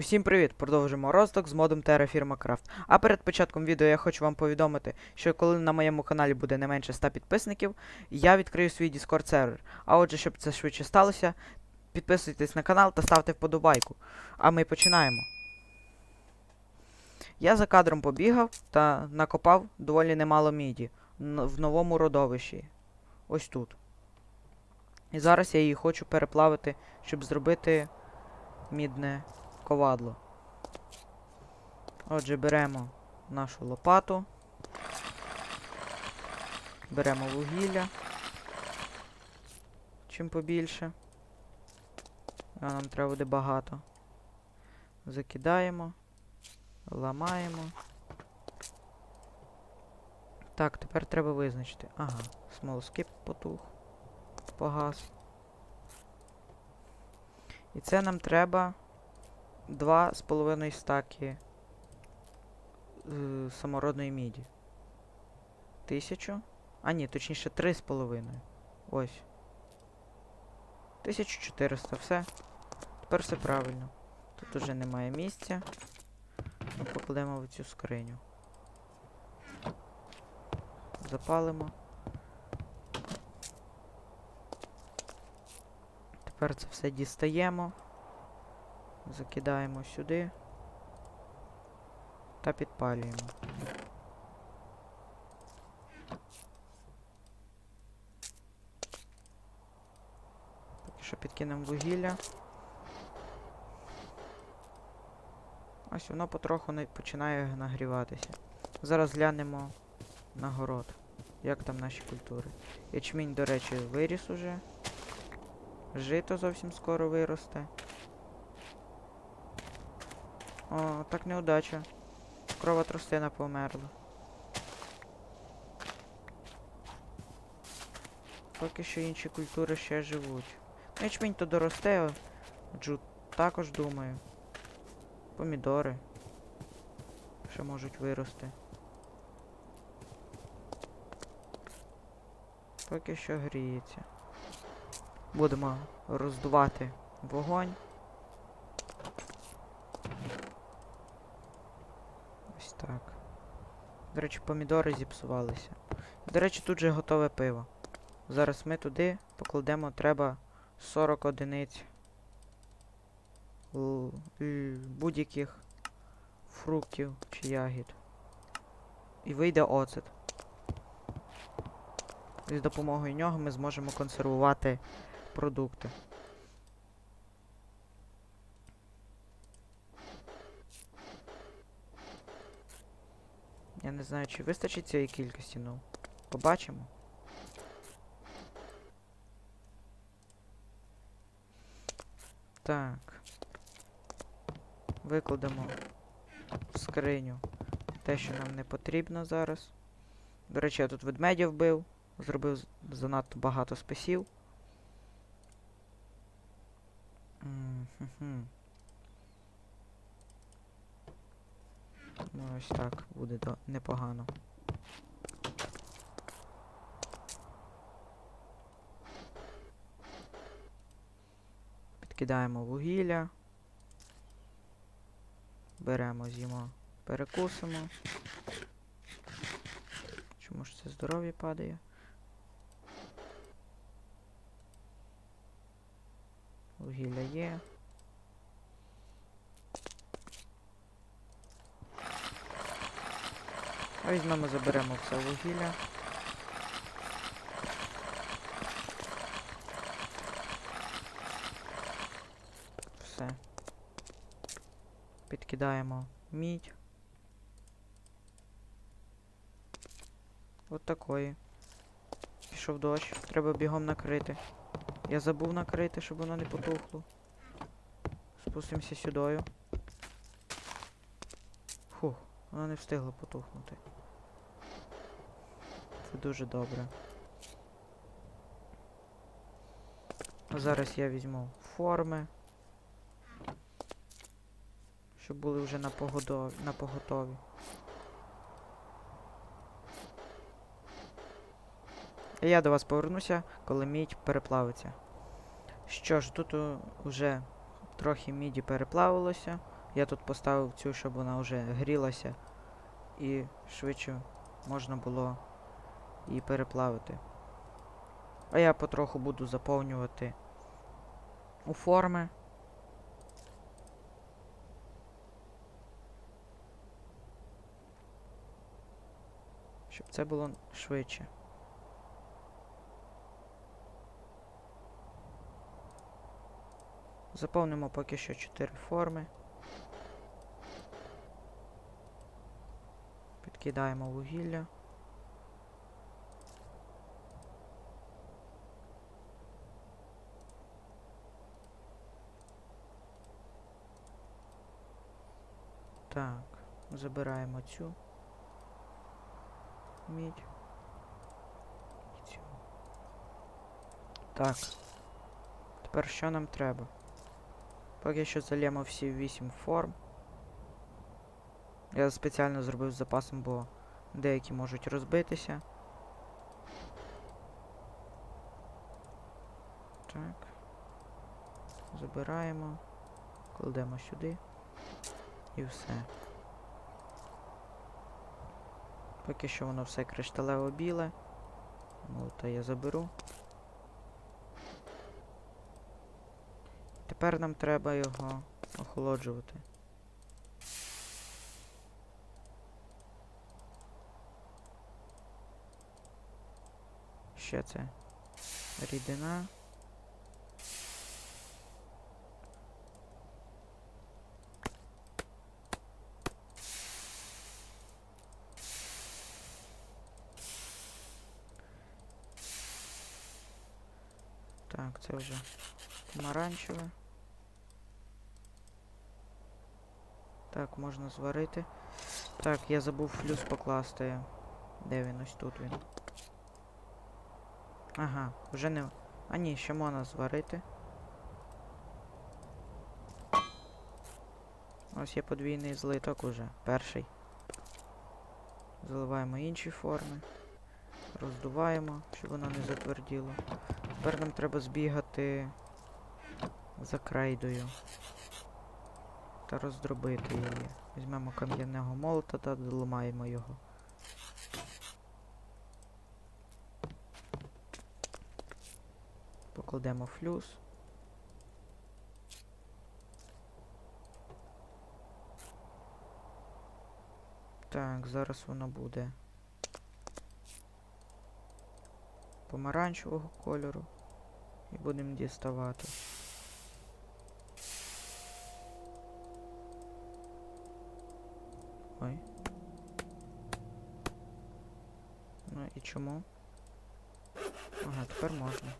Усім привіт! Продовжимо роздок з модом Terraform Craft. А перед початком відео я хочу вам повідомити, що коли на моєму каналі буде не менше 100 підписників, я відкрию свій Discord сервер. А отже, щоб це швидше сталося, підписуйтесь на канал та ставте вподобайку. А ми починаємо. Я за кадром побігав та накопав доволі немало міді в новому родовищі. Ось тут. І зараз я її хочу переплавити, щоб зробити мідне ковадло. Отже, беремо нашу лопату. Беремо вугілля. Чим побільше. А нам треба буде багато. Закидаємо. Ламаємо. Так, тепер треба визначити. Ага, смолоскип потух. Погас. І це нам треба два з половиною стаки е, самородної міді. Тисячу. А ні, точніше, три з половиною. Ось. 1400, все. Тепер все правильно. Тут уже немає місця. Ми покладемо в цю скриню. Запалимо. Тепер це все дістаємо. Закидаємо сюди та підпалюємо. Поки що підкинемо вугілля. Ось воно потроху починає нагріватися. Зараз глянемо на город. Як там наші культури. Ячмінь, до речі, виріс уже. Жито зовсім скоро виросте. О, так неудача. Крова тростина померла. Поки що інші культури ще живуть. Ячмінь то доросте, джут також думаю. Помідори. Ще можуть вирости. Поки що гріється. Будемо роздувати вогонь. Ось так. До речі, помідори зіпсувалися. До речі, тут же готове пиво. Зараз ми туди покладемо треба 40 одиниць будь-яких фруктів чи ягід. І вийде оцет. І з допомогою нього ми зможемо консервувати продукти. Я не знаю, чи вистачить цієї кількості, ну. Побачимо. Так. Викладемо в скриню те, що нам не потрібно зараз. До речі, я тут ведмедя вбив, зробив занадто багато списів. М-хм-хм. Ну ось так буде непогано. Підкидаємо вугілля. Беремо, з'їмо, перекусимо. Чому ж це здоров'я падає? Вугілля є. Візьмемо, заберемо все вугілля. Все. Підкидаємо мідь. От такої. Пішов дощ. Треба бігом накрити. Я забув накрити, щоб воно не потухло. Спустимося сюдою. Фух, воно не встигло потухнути. Це дуже добре. Зараз я візьму форми. Щоб були вже на погодові, на поготові. Я до вас повернуся, коли мідь переплавиться. Що ж, тут уже трохи міді переплавилося. Я тут поставив цю, щоб вона вже грілася і швидше можна було її переплавити. А я потроху буду заповнювати у форми. Щоб це було швидше. Заповнимо поки що 4 форми. Підкидаємо вугілля. Так, забираємо цю мідь. Так. Тепер що нам треба? Поки що залємо всі 8 форм. Я спеціально зробив з запасом, бо деякі можуть розбитися. Так. Забираємо. Кладемо сюди. І все. Поки що воно все кришталево біле. Ну, то я заберу. Тепер нам треба його охолоджувати. Ще це рідина. Так, це вже помаранчеве. Так, можна зварити. Так, я забув флюс покласти. Де він? Ось тут він. Ага, вже не. А ні, ще можна зварити. Ось є подвійний злиток уже. Перший. Заливаємо інші форми. Роздуваємо, щоб воно не затверділо. Тепер нам треба збігати за крейдою та роздробити її. Візьмемо кам'яного молота та доламаємо його. Покладемо флюс. Так, зараз воно буде помаранчевого кольору. І будемо діставати. Ой. Ну і чому? Ага, тепер можна.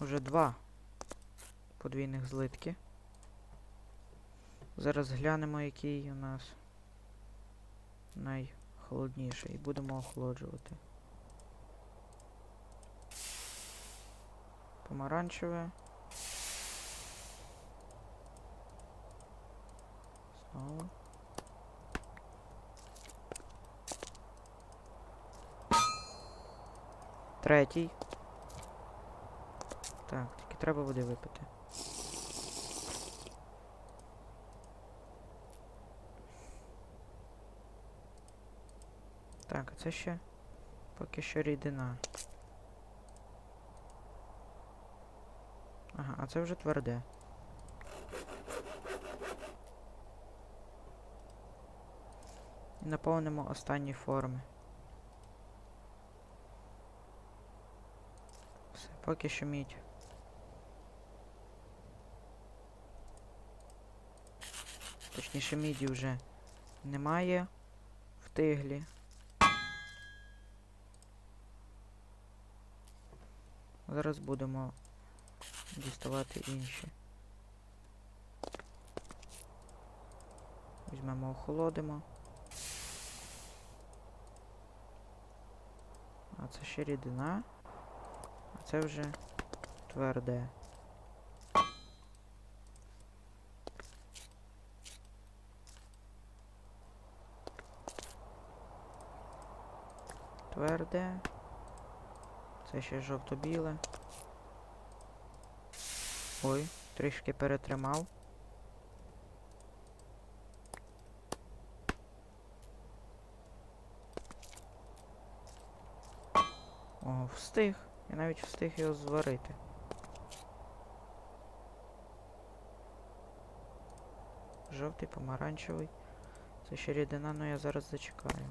Уже два подвійних злитки. Зараз глянемо, який у нас найхолодніший. І будемо охолоджувати. Помаранчеве. Знову. Третій. Так, тільки треба води випити. Це ще поки що рідина. Ага, а це вже тверде. І наповнимо останні форми. Все, поки що мідь. Точніше, міді вже немає в тиглі. Зараз будемо діставати інші. Візьмемо, охолодимо. А це ще рідина. А це вже тверде. Тверде. Це ще жовто-біле. Ой, трішки перетримав. О, встиг. Я навіть встиг його зварити. Жовтий, помаранчевий. Це ще рідина, але я зараз зачекаю.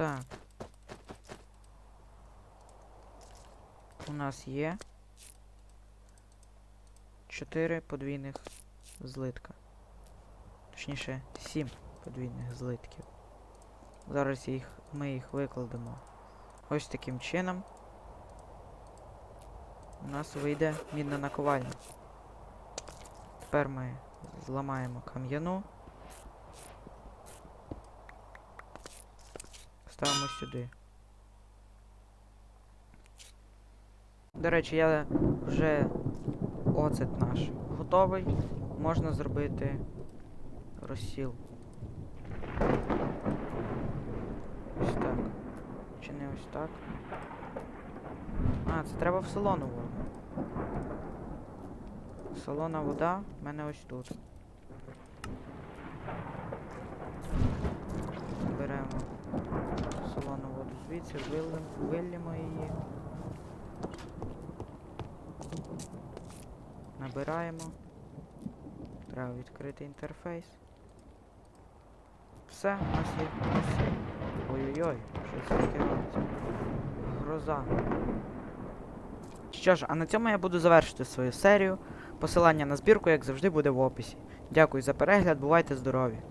Так. У нас є 4 подвійних злитка. Точніше, 7 подвійних злитків. Зараз їх, ми їх викладемо ось таким чином. У нас вийде мідна наковальня. Тепер ми зламаємо кам'яну. Ставимо сюди. До речі, я вже оцет наш готовий. Можна зробити розсіл. Ось так. Чи не ось так? А, це треба в солону воду. Солона вода в мене ось тут. Беремо солону воду звідси, виллємо її. Набираємо. Треба відкрити інтерфейс. Все, у нас є все. Ой-ой-ой, що це таке робиться? Гроза. Що ж, а на цьому я буду завершити свою серію. Посилання на збірку, як завжди, буде в описі. Дякую за перегляд, бувайте здорові!